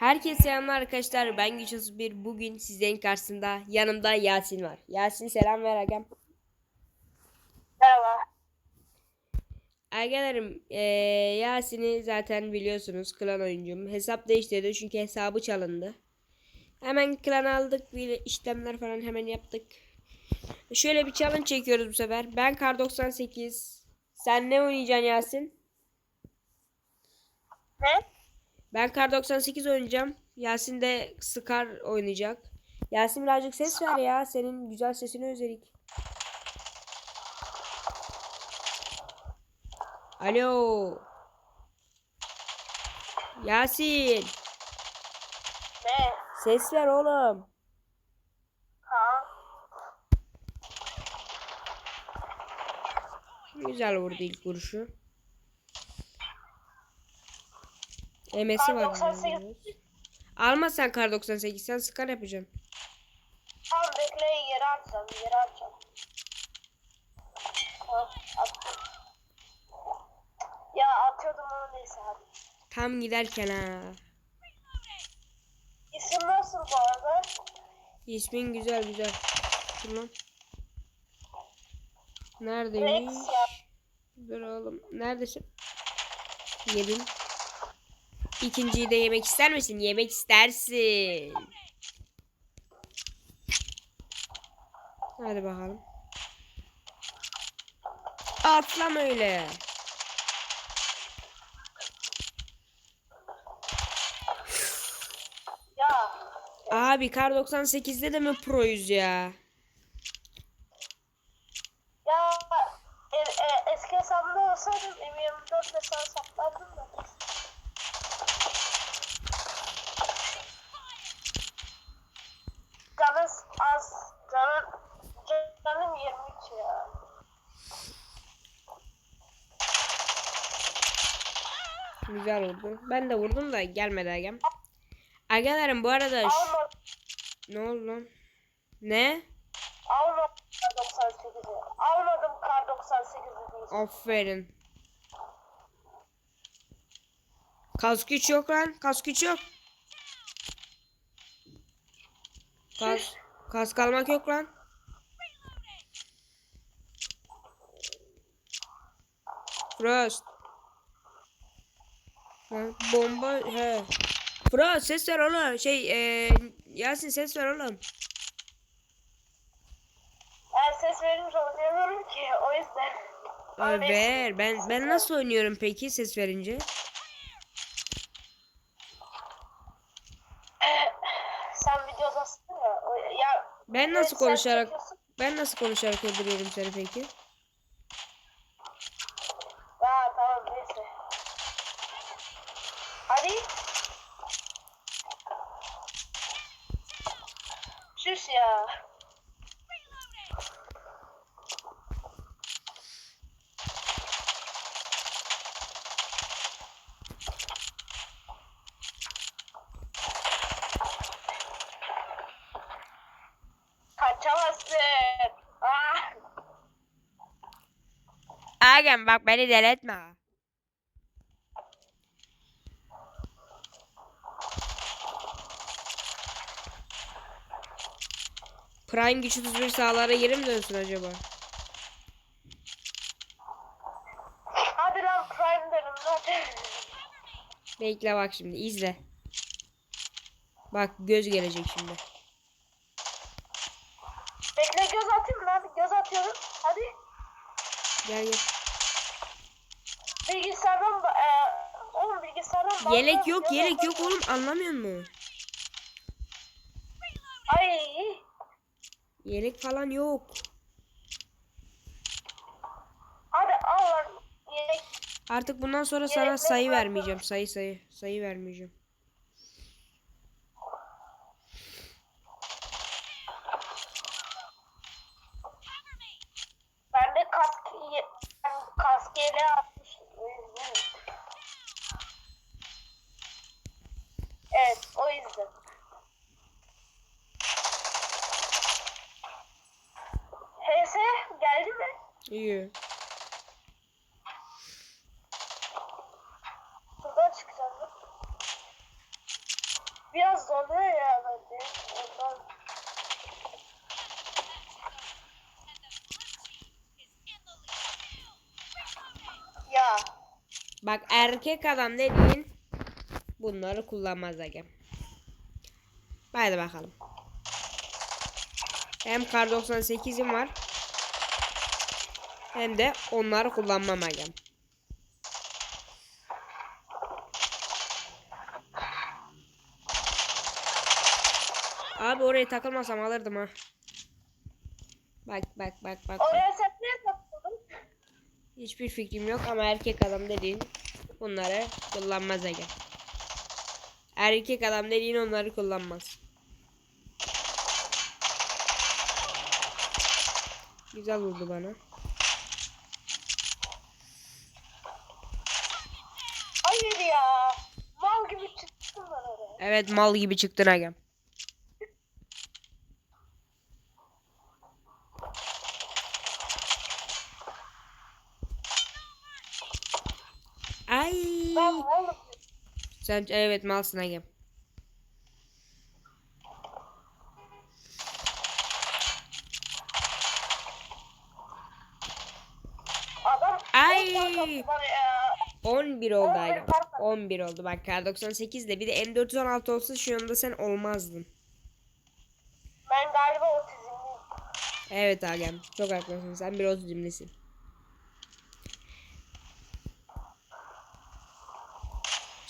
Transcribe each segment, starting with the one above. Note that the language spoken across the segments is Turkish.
Herkese selamlar arkadaşlar. Ben Güç bir Bugün sizlerin karşısında yanımda Yasin var. Yasin selam ver agam. Merhaba. Arkadaşlarım eee, Yasin'i zaten biliyorsunuz klan oyuncum. Hesap değiştirdi çünkü hesabı çalındı. Hemen klan aldık. Bir işlemler falan hemen yaptık. Şöyle bir challenge çekiyoruz bu sefer. Ben kar 98. Sen ne oynayacaksın Yasin? Ne? Ben kar 98 oynayacağım. Yasin de Scar oynayacak. Yasin birazcık ses ver ya. Senin güzel sesini özledik. Alo. Yasin. Ne? Ses ver oğlum. Ha? Güzel vurdu ilk vuruşu. Emesi var. Kar 98. Alma sen kar 98. Sen Scar yapacaksın. Tamam bekle yere atacağım. Yere atacağım. Attım. Ya atıyordum ama neyse hadi. Tam giderken ha. İsim nasıl bu arada? İsmin güzel güzel. Rex Neredeymiş? Dur oğlum. Neredesin? Yedim. İkinciyi de yemek ister misin? Yemek istersin. Hadi bakalım. Atlama öyle. Ya. Abi kar 98'de de mi proyuz ya? Ya e, e, eski hesabımda olsaydım M24 ve sana saklardım da. Güzel vurdu. Ben de vurdum da gelmedi agam. Agalarım bu arada Almadım. ne oldu lan? Ne? Almadım kar 98'i. Almadım kar 98'i değil. Aferin. Kask güç yok lan. Kask güç yok. Kas, kask almak yok lan. Frost. Bomba he. Frost ses ver oğlum. Şey eee Yasin ses ver oğlum. Ben ses verince oynayamıyorum ki o yüzden. Ay, ver. Ben ben nasıl oynuyorum peki ses verince? Sen ya. o- ya Ben nasıl sen konuşarak ben nasıl konuşarak öldürüyorum seni peki? Ya tamam neyse. Hadi. Sus ya. Kaçamazsın. Ah. Agam bak beni deletme. Prime güç 31 sahalara geri mi dönsün acaba? Hadi lan Prime derim hadi. Bekle bak şimdi izle. Bak göz gelecek şimdi. Bekle göz atayım lan. Göz atıyorum. Hadi. Gel gel. Yelek yok yelek yok oğlum anlamıyor musun? Ay. Yelek falan yok. Hadi al. Yelek. Artık bundan sonra sana Yelek sayı yok. vermeyeceğim. Sayı sayı. Sayı vermeyeceğim. Ben de kask ye- ben kask yeleği atmıştım. o yüzden. Evet o yüzden. HS geldi mi? İyi. Buradan çıkacağız. Ya. Bak erkek adam dediğin bunları kullanmaz aga. Haydi bakalım. Hem kar 98'im var. Hem de onları kullanmam aga. Abi oraya takılmasam alırdım ha. Bak bak bak bak. Oraya sen ne takıldın? Hiçbir fikrim yok ama erkek adam dediğin bunları kullanmaz Ege. Erkek adam dediğin onları kullanmaz. Güzel vurdu bana. Hayır ya. Mal gibi çıktım ben oraya. Evet mal gibi çıktın Ege. Ay. Ben malım. Sen evet malsın Ege. Ay. Ay. Var ya. 11 oldu 11 Ege. pardon. 11 oldu bak kar 98 de bir de M416 olsa şu anda sen olmazdın. Ben galiba otizmliyim. Evet Agem çok haklısın sen bir otizmlisin.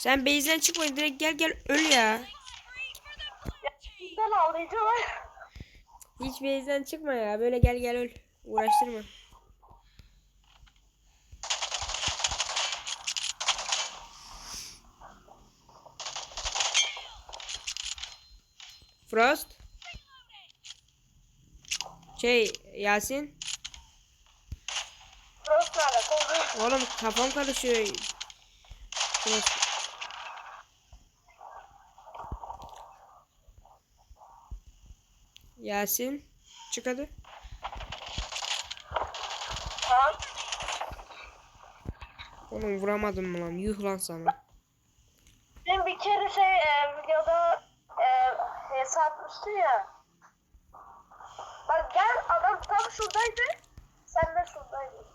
Sen base'den çıkma direkt gel gel öl ya. Bizden ağlayacağım. Hiç base'den çıkma ya böyle gel gel öl. Uğraştırma. Frost. Şey Yasin. Frost? Oğlum kafam karışıyor. Frost. Yasin. Çık hadi. Oğlum vuramadım mı lan? Yuh lan sana. Ben bir kere şey e, videoda e, hesapmıştı ya. Bak gel adam tam şuradaydı. Sen de şuradaydın.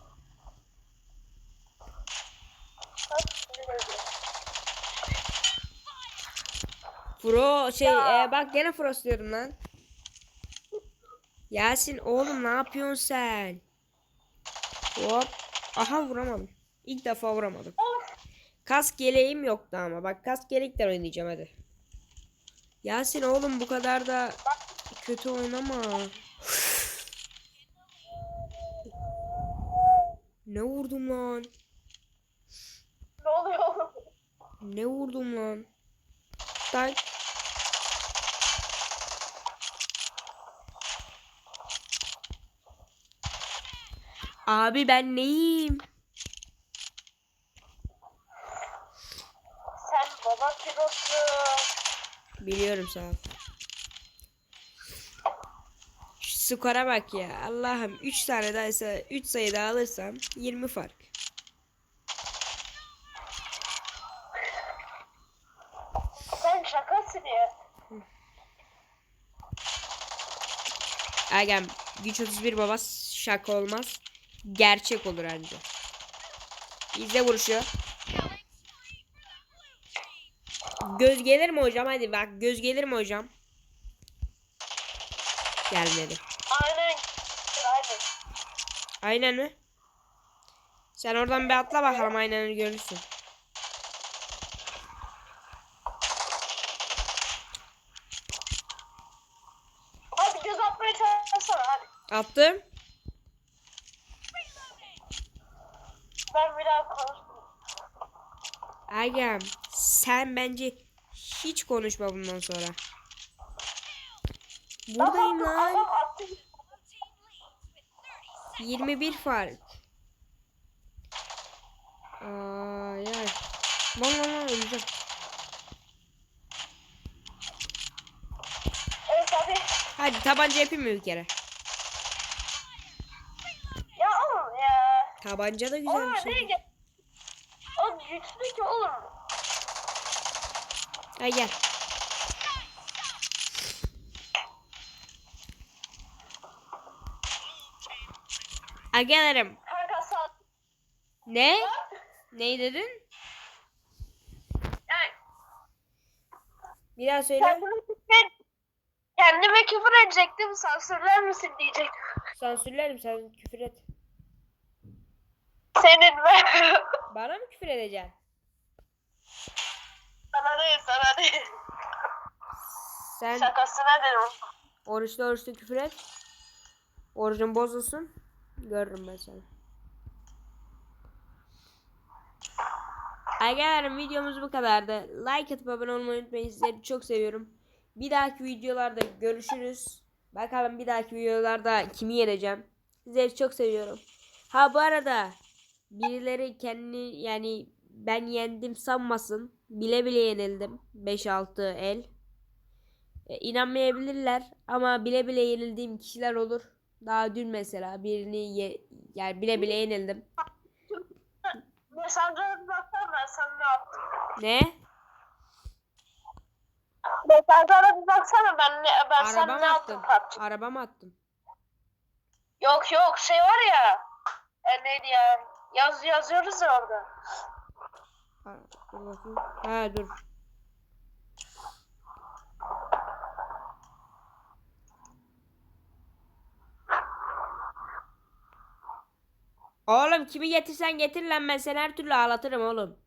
Fro şey Ya. e, bak gene Frost diyorum lan. Yasin oğlum ne yapıyorsun sen? Hop. Aha vuramadım. İlk defa vuramadım. Of. Kask yeleğim yoktu ama. Bak kask yelekten oynayacağım hadi. Yasin oğlum bu kadar da kötü oynama. ne vurdum lan? Ne oluyor? Ne vurdum lan? Tak. Abi ben neyim? Sen baba pilotu. Biliyorum sağ ol. Şu skora bak ya. Allah'ım 3 tane daha ise 3 sayı daha alırsam 20 fark. Sen şakasın ya. Ergen güç 31 baba şaka olmaz. Gerçek olur anca. İzle vuruşu. Göz gelir mi hocam? Hadi bak göz gelir mi hocam? Gelmedi. Aynen. Aynen. Aynen mi? Sen oradan bir atla bakalım aynen görürsün. Hadi göz atmaya çalışsana hadi. Attım. Ben bir daha konuşmayayım. Ergen sen bence hiç konuşma bundan sonra. Buradayım lan. Adam attı. 21 fark. Ay ay. Lan lan lan öleceğim. Evet hadi. Hadi tabanca yapayım mı bir kere? Tabanca da güzel bir şey. O güçlü ki oğlum. Ay gel. Agalarım. Kanka sağ Ne? Neyi dedin? Bir daha söyle. Kendime küfür edecektim. Sansürler misin diyecektim. Sansürlerim sen küfür et. Senin ve Bana mı küfür edeceksin? sana değil sana değil. Sen Şakasına dedim. oruçlu oruçlu küfür et. Orucun bozulsun. Görürüm ben seni. Arkadaşlar videomuz bu kadardı. Like atıp abone olmayı unutmayın. Sizleri çok seviyorum. Bir dahaki videolarda görüşürüz. Bakalım bir dahaki videolarda kimi yeneceğim. Sizleri çok seviyorum. Ha bu arada birileri kendini yani ben yendim sanmasın. Bile bile yenildim. 5-6 el. E, inanmayabilirler ama bile bile yenildiğim kişiler olur. Daha dün mesela birini ye, yani bile bile yenildim. Mesajlara baksana ben sana ne yaptım. Ne? Mesajlara bir baksana ben ne, ben Araba mı ne yaptım PUBG. Araba mı attın? Yok yok şey var ya. E, neydi ya? Yaz yazıyoruz ya orada. Ha, dur bakayım. Ha dur. Oğlum kimi getirsen getir lan ben seni her türlü ağlatırım oğlum.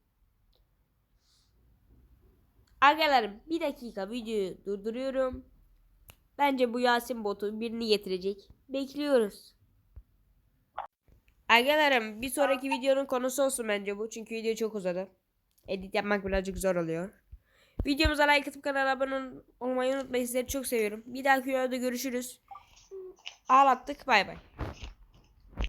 Agalarım bir dakika videoyu durduruyorum. Bence bu Yasin botu birini getirecek. Bekliyoruz. Agalarım bir sonraki videonun konusu olsun bence bu. Çünkü video çok uzadı. Edit yapmak birazcık zor oluyor. Videomuza like atıp kanala abone olmayı unutmayın. Sizleri çok seviyorum. Bir dahaki videoda görüşürüz. Ağlattık. Bay bay.